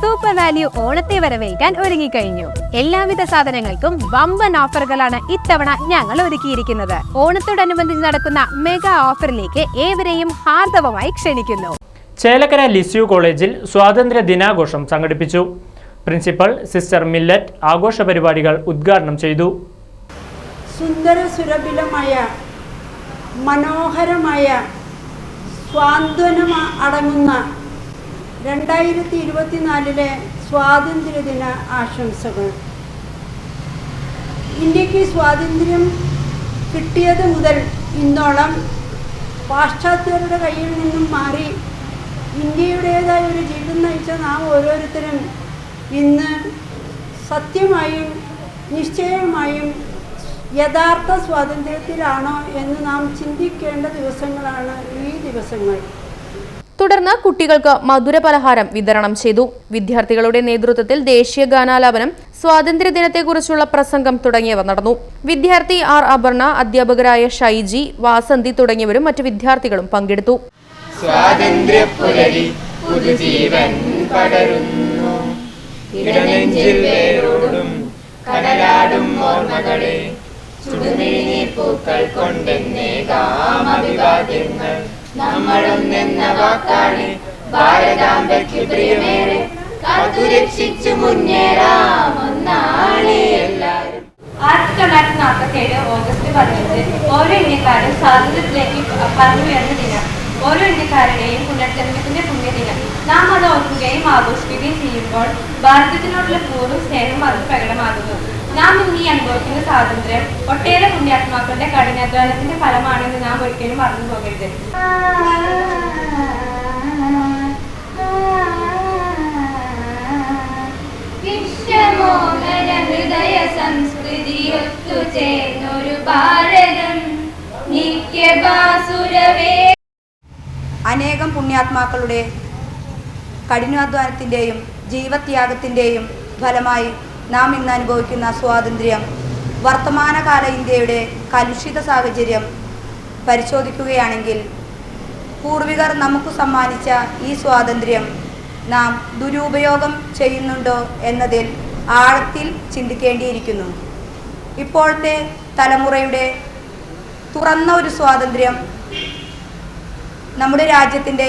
Super value ഓണത്തെ വരവേൽക്കാൻ ഒരുങ്ങിക്കഴിഞ്ഞു. എല്ലാവിധ സാധനങ്ങൾക്കും വമ്പൻ ഓഫറുകളാണ് ഇത്തവണ ഞങ്ങൾ ഒരുക്കിയിരിക്കുന്നത്. ഓണത്തോടനുബന്ധിച്ച് നടക്കുന്ന മെഗാ ഓഫറിലേക്ക് ഏവരെയും ഹാർദവമായി ക്ഷണിക്കുന്നു. ചേലക്കര ലിസ്യു കോളേജിൽ സ്വാതന്ത്ര്യ ദിനാഘോഷം സംഘടിപ്പിച്ചു. പ്രിൻസിപ്പൽ സിസ്റ്റർ മില്ലറ്റ് ആഘോഷ പരിപാടികൾ ഉദ്ഘാടനം ചെയ്തു. സുന്ദര സുരഭിലമായ മനോഹരമായ സ്വാന്തനം അടങ്ങുന്ന രണ്ടായിരത്തി ഇരുപത്തിനാലിലെ സ്വാതന്ത്ര്യദിന ആശംസകൾ. ഇന്ത്യയ്ക്ക് സ്വാതന്ത്ര്യം കിട്ടിയത് മുതൽ ഇന്നോളം പാശ്ചാത്യരുടെ കയ്യിൽ നിന്നും മാറി ഇന്ത്യയുടേതായ ഒരു ജീവിതം നയിച്ച നാം ഓരോരുത്തരും ഇന്ന് സത്യമായും നിശ്ചയമായും യഥാർത്ഥ സ്വാതന്ത്ര്യത്തിലാണോ എന്ന് നാം ചിന്തിക്കേണ്ട ദിവസങ്ങളാണ് ഈ ദിവസങ്ങൾ. തുടർന്ന് കുട്ടികൾക്ക് മധുരപലഹാരം വിതരണം ചെയ്തു. വിദ്യാർത്ഥികളുടെ നേതൃത്വത്തിൽ ദേശീയ ഗാനാലാപനം സ്വാതന്ത്ര്യദിനത്തെക്കുറിച്ചുള്ള പ്രസംഗം തുടങ്ങിയവ നടന്നു. വിദ്യാർത്ഥി ആർ അപർണ അധ്യാപകരായ ഷൈജി വാസന്തി തുടങ്ങിയവരും മറ്റു വിദ്യാർത്ഥികളും പങ്കെടുത്തു. പുതുജീവൻ പൂക്കൾ കൊണ്ടെന്നേകാം അഭിവാദ്യങ്ങൾ നമ്മളൊന്നെന്ന വാക്കാണ് ഭാരതാംബയ്ക്ക് പ്രിയമേറെ കാത്തുരക്ഷിച്ചു മുന്നേറാം ആയിരത്തി തൊള്ളായിരത്തി നാൽപ്പത്തി ഏഴ് ഓഗസ്റ്റ് പതിനഞ്ച് ഓരോ ഇന്ത്യക്കാരും സ്വാതന്ത്ര്യത്തിലേക്ക് പറഞ്ഞു വരുന്ന ദിനം. ഓരോ ഇന്ത്യക്കാരുടെയും പുനർജന്മത്തിന്റെ പുണ്യദിനം നാം അത് ഓർക്കുകയും ആഘോഷിക്കുകയും ചെയ്യുമ്പോൾ ഭാരതത്തിനോടുള്ള പൂർവ സ്നേഹം അത് പ്രകടമാകുന്നു. നാം ഇന്ന് ഈ അനുഭവിക്കുന്ന സ്വാതന്ത്ര്യം ഒട്ടേറെ പുണ്യാത്മാക്കളുടെ കഠിനാധ്വാനത്തിന്റെ ഫലമാണെന്ന് നാം ഒരിക്കലും മറന്നു പോകരുത്. വിശ്വമോഹന ഹൃദയ സംസ്കൃതിയൊത്തു ചേർന്നൊരു ഭാരതം. നിത്യഭാസുരവേ അനേകം പുണ്യാത്മാക്കളുടെ കഠിനാധ്വാനത്തിന്റെയും ജീവത്യാഗത്തിന്റെയും ഫലമായി നാം ഇന്ന് അനുഭവിക്കുന്ന സ്വാതന്ത്ര്യം വർത്തമാനകാല ഇന്ത്യയുടെ കലുഷിത സാഹചര്യം പരിശോധിക്കുകയാണെങ്കിൽ പൂർവികർ നമുക്ക് സമ്മാനിച്ച ഈ സ്വാതന്ത്ര്യം നാം ദുരുപയോഗം ചെയ്യുന്നുണ്ടോ എന്നതിൽ ആഴത്തിൽ ചിന്തിക്കേണ്ടിയിരിക്കുന്നു. ഇപ്പോഴത്തെ തലമുറയുടെ തുറന്ന ഒരു സ്വാതന്ത്ര്യം നമ്മുടെ രാജ്യത്തിന്റെ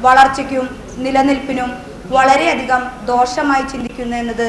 വളർച്ചയ്ക്കും നിലനിൽപ്പിനും വളരെയധികം ദോഷമായി ചിന്തിക്കുന്നു എന്നത്